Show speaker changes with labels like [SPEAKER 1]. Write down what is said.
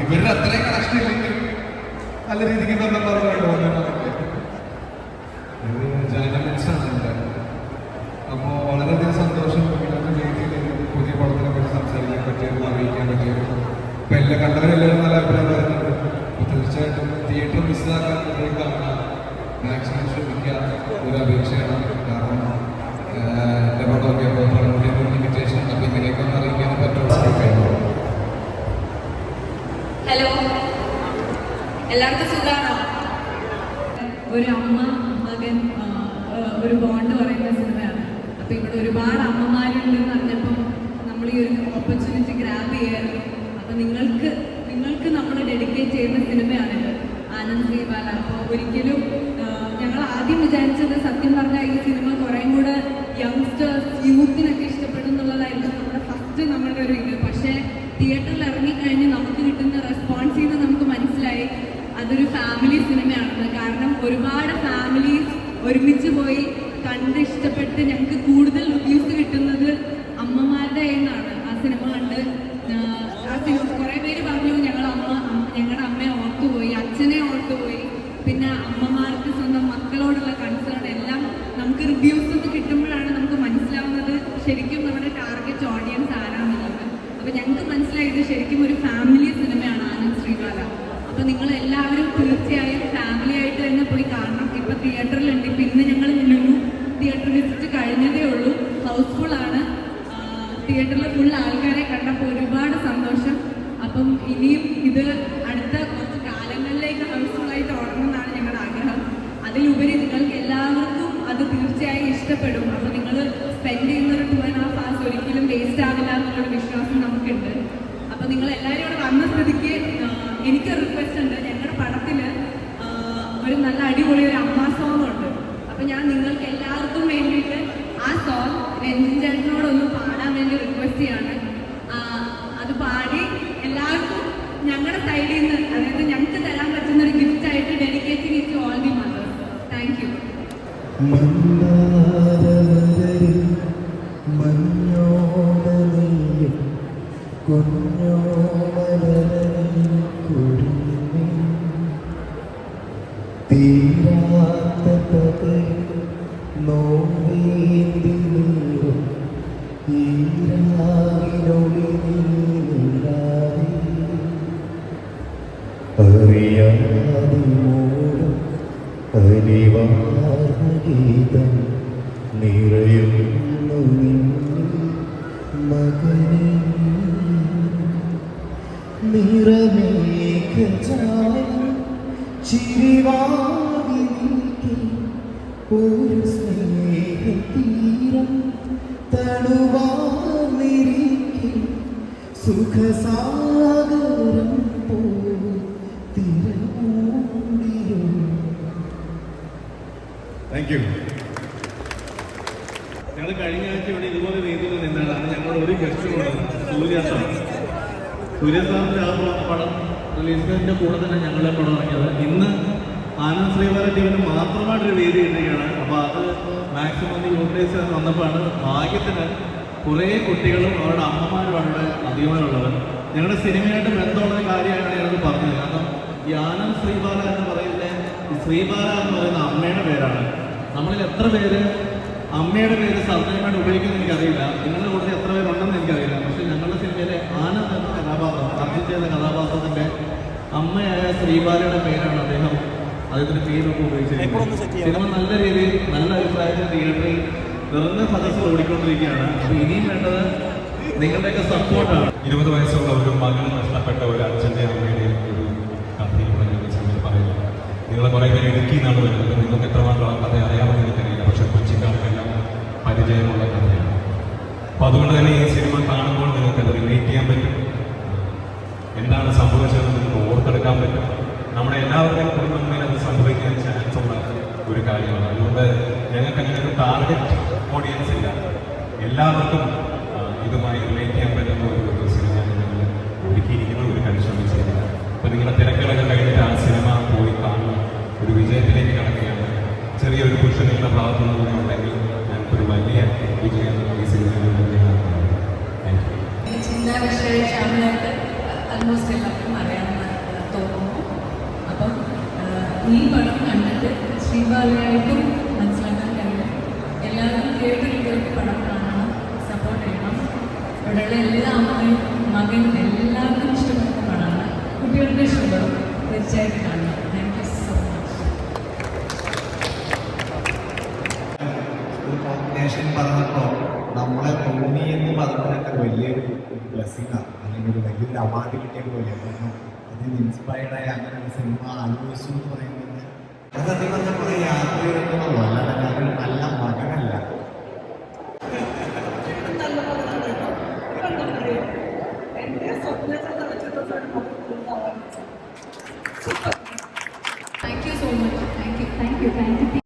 [SPEAKER 1] ഇവരുടെ അത്രയും കണക്ഷൻ ഇല്ലെങ്കിൽ നല്ല രീതിക്ക് ജനമെൻസാണ് അപ്പോൾ വളരെയധികം സന്തോഷം പുതിയ പടത്തിനെ പറ്റി സംസാരിക്കാൻ പറ്റിയെന്ന് അറിയിക്കാൻ പറ്റിയത്. ഇപ്പൊ എല്ലാ കണ്ടവരെല്ലാവരും നല്ല അഭിപ്രായം പറയുന്നുണ്ട്. അപ്പോൾ തീർച്ചയായിട്ടും തിയേറ്റർ മിസ്സാക്കാൻ കാണാൻ മാക്സിമം ശ്രമിക്കുക. ഒരു അപേക്ഷയാണ്. കാരണം
[SPEAKER 2] ഹലോ എല്ലാവർക്കും സുഖാണോ? ഒരു അമ്മ മകൻ ഒരു ബോണ്ട് പറയുന്ന സിനിമയാണ്. അപ്പൊ ഇവിടെ ഒരുപാട് അമ്മമാരുണ്ടെന്ന് അറിഞ്ഞപ്പോൾ നമ്മൾ ഈ ഒരു ഓപ്പർച്യൂണിറ്റി ഗ്രാബ് ചെയ്യായിരുന്നു. അപ്പൊ നിങ്ങൾക്ക് നിങ്ങൾക്ക് നമ്മൾ ഡെഡിക്കേറ്റ് ചെയ്യുന്ന സിനിമയാണിത്. ആനന്ദ് ശ്രീബാല അപ്പോൾ ഒരിക്കലും ഞങ്ങൾ ആദ്യം വിചാരിച്ചത് സത്യം പറഞ്ഞാൽ ഈ സിനിമ കുറേം കൂടെ യങ്സ്റ്റേഴ്സ് യൂത്തിനൊക്കെ ഇഷ്ടപ്പെടും എന്നുള്ളതായിരുന്നു നമ്മുടെ ഫസ്റ്റ് നമ്മളുടെ ഒരു ഇത് പക്ഷേ തിയേറ്ററിൽ ഇറങ്ങിക്കഴിഞ്ഞ് നമുക്ക് കിട്ടുന്ന റെസ്പോൺസ് ചെയ്ത് നമുക്ക് മനസ്സിലായി അതൊരു ഫാമിലി സിനിമയാണെന്ന് കാരണം ഒരുപാട് ഫാമിലീസ് ഒരുമിച്ച് പോയി കണ്ട് ഇഷ്ടപ്പെട്ട് ഞങ്ങൾക്ക് കൂടുതൽ റിവ്യൂസ് കിട്ടുന്നത് അമ്മമാരുടെ കയ്യിന്നാണ്. ആ സിനിമ കണ്ട് ആ സിനിമ കുറേ പേര് പറഞ്ഞു ഞങ്ങൾ അമ്മ ഞങ്ങളുടെ അമ്മയെ ഓർത്തുപോയി അച്ഛനെ ഓർത്തുപോയി പിന്നെ അമ്മമാർക്ക് സ്വന്തം മക്കളോടുള്ള കൺസേൺ എല്ലാം നമുക്ക് റിവ്യൂസ് ഒക്കെ കിട്ടുമ്പോഴാണ് നമുക്ക് മനസ്സിലാവുന്നത് ശരിക്കും നമ്മുടെ ടാർഗറ്റ് ഓഡിയൻസ് ആരാണെന്നുള്ളത് അപ്പൊ ഞങ്ങൾക്ക് മനസ്സിലായത് ശരിക്കും ഒരു ഫാമിലി സിനിമയാണ് ആനന്ദ് ശ്രീകാല അപ്പൊ നിങ്ങൾ എല്ലാവരും തീർച്ചയായും ഫാമിലി ആയിട്ട് തന്നെ പോയി കാണണം ഇപ്പൊ തിയേറ്ററിലുണ്ട് ഇപ്പൊ ഇന്ന് ഞങ്ങൾ ലുലു തിയേറ്റർ വിസിറ്റ് കഴിഞ്ഞതേ ഉള്ളൂ ഹൗസ്ഫുൾ ആണ് തിയേറ്ററിൽ ഫുൾ ആൾക്കാരെ കണ്ടപ്പോൾ ഒരുപാട് സന്തോഷം അപ്പം ഇനിയും ഇത് അടുത്ത കുറച്ച് കാലങ്ങളിലേക്ക് ഹൗസ്ഫുൾ ആയിട്ട് ഓടണമെന്നാണ് ഞങ്ങളുടെ ആഗ്രഹം അതിലുപരി നിങ്ങൾക്ക് എല്ലാവർക്കും അത് തീർച്ചയായും ഇഷ്ടപ്പെടും അപ്പോൾ നിങ്ങൾ സ്പെൻഡ് ചെയ്യുന്ന ഒരു ടു ആൻഡ് ഹാഫ് hours ഒരിക്കലും വേസ്റ്റ് ആവില്ല എന്നുള്ളൊരു വിശ്വാസം നമുക്കുണ്ട് അപ്പോൾ നിങ്ങൾ എല്ലാവരും ഇവിടെ വന്ന സ്ഥിതിക്ക് എനിക്ക് റിക്വസ്റ്റ് ഉണ്ട്. ഞങ്ങളുടെ പടത്തിൽ ഒരു നല്ല അടിപൊളി ഒരു അമ്മ സോങ് ഉണ്ട്. അപ്പോൾ ഞാൻ നിങ്ങൾക്ക് എല്ലാവർക്കും വേണ്ടിയിട്ട് ആ സോങ് രഞ്ജിൻ ചേട്ടനോടൊന്ന് പാടാൻ വേണ്ടി റിക്വസ്റ്റ് ചെയ്യാണ്.
[SPEAKER 3] അരിവാർഗീതം നിറയുന്നു മകനേ. നിറമേഘജാലം ചിരിവാകി ഒരു സ്നേഹതീരം തണുവാർന്നിരിക്കെ സുഖസാഗരം പോ
[SPEAKER 1] താങ്ക് യു
[SPEAKER 4] ഞങ്ങൾ കഴിഞ്ഞ ആഴ്ച ഇവിടെ ഇതുപോലെ വേദിയിൽ നിന്നാണ് അന്ന് ഞങ്ങൾ ഒരു ഗസ്റ്റ് കൊണ്ടത് സൂര്യ സാർ. സൂര്യ സാറിന്റെ ആ പടം റിലീസിന്റെ കൂടെ തന്നെ ഞങ്ങളെ പടം ഇറങ്ങിയത്. ഇന്ന് ആനന്ദ് ശ്രീവാര ടീമിന് മാത്രമായിട്ടൊരു വേദി ഇടുകയാണ് അപ്പോൾ അത് മാക്സിമം യൂട്ടിലൈസ് വന്നപ്പോഴാണ് ഭാഗ്യത്തിന് കുറേ കുട്ടികളും അവരുടെ അമ്മമാരുമാണ് ഇവിടെ അധികമായുള്ളത് ഞങ്ങളുടെ സിനിമയായിട്ട് ബന്ധമുള്ള കാര്യമാണ് ഞങ്ങൾക്ക് പറഞ്ഞത്. കാരണം ഈ ആനന്ദ് ശ്രീബാല എന്ന് പറയുന്ന ശ്രീബാല എന്ന് പറയുന്ന അമ്മയുടെ പേരാണ്. നമ്മളിൽ എത്ര പേര് അമ്മയുടെ പേര് സർനേമായിട്ട് ഉപയോഗിക്കുന്നു എനിക്കറിയില്ല. നിങ്ങളുടെ കൂട്ടത്തിൽ എത്ര പേരുണ്ടെന്ന് എനിക്കറിയില്ല. പക്ഷെ ഞങ്ങളുടെ സിനിമയിലെ ആനന്ദ് എന്ന കഥാപാത്രം അർജുൻ ചെയ്ത കഥാപാത്രത്തിന്റെ അമ്മയായ ശ്രീബാലയുടെ പേരാണ് അദ്ദേഹം അദ്ദേഹത്തിന്റെ പേരൊക്കെ ഉപയോഗിച്ചത് സിനിമ നല്ല രീതിയിൽ നല്ല അഭിപ്രായത്തിൽ തിയേറ്ററിൽ നിറഞ്ഞ സദസ്സിൽ ഓടിക്കൊണ്ടിരിക്കുകയാണ്. അപ്പൊ ഇനിയും വേണ്ടത് നിങ്ങളുടെയൊക്കെ സപ്പോർട്ടാണ്
[SPEAKER 5] ഇരുപത് വയസ്സുള്ള ഒരു മകൻ നഷ്ടപ്പെട്ട ഒരു അച്ഛന്റെ അമ്മയുടെയും നിങ്ങൾ കുറേ പേര് ഇടുക്കി നിന്നാണ് വരുന്നത് നിങ്ങൾക്ക് എത്രമാത്രം കഥ അറിയാമെന്ന് എനിക്കറിയില്ല പക്ഷെ കൊച്ചിക്കാർക്കെല്ലാം പരിചയമുള്ള കഥയാണ്. അപ്പോൾ അതുകൊണ്ട് തന്നെ ഈ സിനിമ കാണുമ്പോൾ നിങ്ങൾക്ക് അത് റിലേറ്റ് ചെയ്യാൻ പറ്റും. എന്താണ് സംഭവിച്ചതെന്ന് നിങ്ങൾക്ക് ഓർത്തെടുക്കാൻ പറ്റും. നമ്മുടെ എല്ലാവരുടെയും കുടുംബങ്ങളിൽ അത് സംഭവിക്കാൻ ചാൻസ് ഉള്ള ഒരു കാര്യമാണ്. അതുകൊണ്ട് ഞങ്ങൾക്ക് അങ്ങനെ ഒരു ടാർഗറ്റ് ഓഡിയൻസ് ഇല്ല. എല്ലാവർക്കും ഇതുമായി റിലേറ്റ് ചെയ്യാൻ ചെറിയൊരു പുരുഷ നിങ്ങളുടെ ഭാഗത്തുനിന്ന് കൂടി ഉണ്ടെങ്കിൽ ഞങ്ങൾക്കൊരു വലിയ വിജയം ഈ സിനിമയിലൂടെ
[SPEAKER 6] എല്ലാവർക്കും അറിയാമെന്ന് ഈ പടം കണ്ടിട്ട് ശ്രീബാലയായിട്ടും മനസ്സിലാക്കാൻ കഴിയും. എല്ലാവരും തിയേറ്ററിലേക്ക് പടം കാണണം സപ്പോർട്ട് ചെയ്യണം. ഇവിടെയുള്ള എല്ലാ അമ്മയും എല്ലാവർക്കും ഇഷ്ടപ്പെടുന്ന പടമാണ്. കുട്ടികൾക്ക് ഇഷ്ടപ്പെടും തീർച്ചയായിട്ടും കാണണം.
[SPEAKER 7] കോമ്പിനേഷൻ പറഞ്ഞപ്പോൾ നമ്മളെ തോന്നി എന്ന് പറഞ്ഞതൊക്കെ വലിയൊരു ബ്ലെസ്സിങ് ആണ് അല്ലെങ്കിൽ ഒരു വലിയൊരു അവാർഡ് കിട്ടിയ പോലെയാണ് കാരണം അതിന് ഇൻസ്പയർഡ് ആയി അങ്ങനെ ഒരു സിനിമ ആലോചിച്ചു എന്ന് പറയുന്നത് അത് സത്യം പറഞ്ഞാൽ കുറേ യാത്രയെടുക്കുന്നുള്ളൂ അല്ലാതെ ഞാനൊരു നല്ല മകനല്ല.
[SPEAKER 6] Thank you so much Thank you,
[SPEAKER 2] thank you, thank you